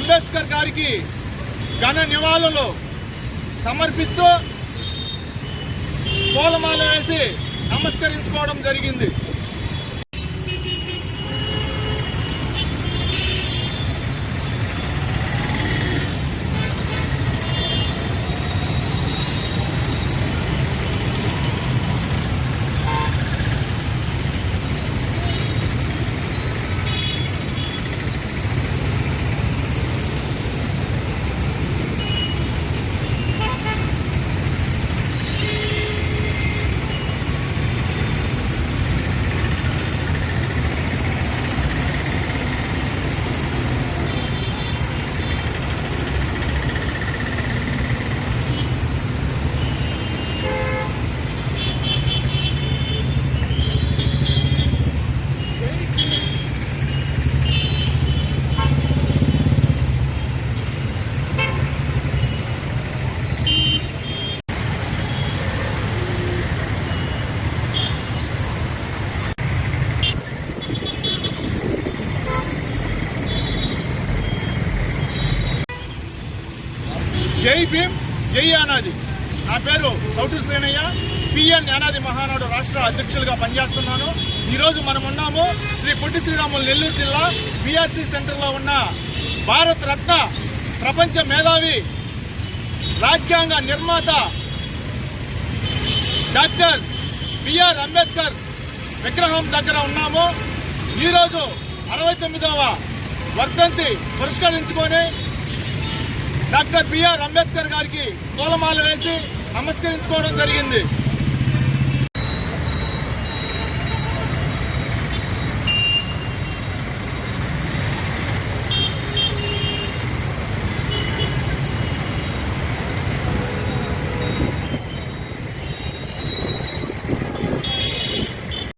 అంబేద్కర్ గారికి ఘన నివాళులు సమర్పిస్తూ పూలమాల వేసి నమస్కరించుకోవడం జరిగింది. జై భీమ్ జై యానాది. నా పేరు సౌటూరు శ్రేణయ్య పిఎన్ యానాది మహానాడు రాష్ట్ర అధ్యక్షులుగా పనిచేస్తున్నాను. ఈరోజు మనం ఉన్నాము శ్రీ పొట్టి శ్రీరాములు నెల్లూరు జిల్లా బీఆర్సీ సెంటర్లో ఉన్న భారత రత్న ప్రపంచ మేధావి రాజ్యాంగ నిర్మాత డాక్టర్ బిఆర్ అంబేద్కర్ విగ్రహం దగ్గర ఉన్నాము. ఈరోజు అరవై తొమ్మిదవ వర్ధంతి పురస్కరించుకొని డాక్టర్ బిఆర్ అంబేద్కర్ గారికి పూలమాల వేసి నమస్కరించుకోవడం జరిగింది.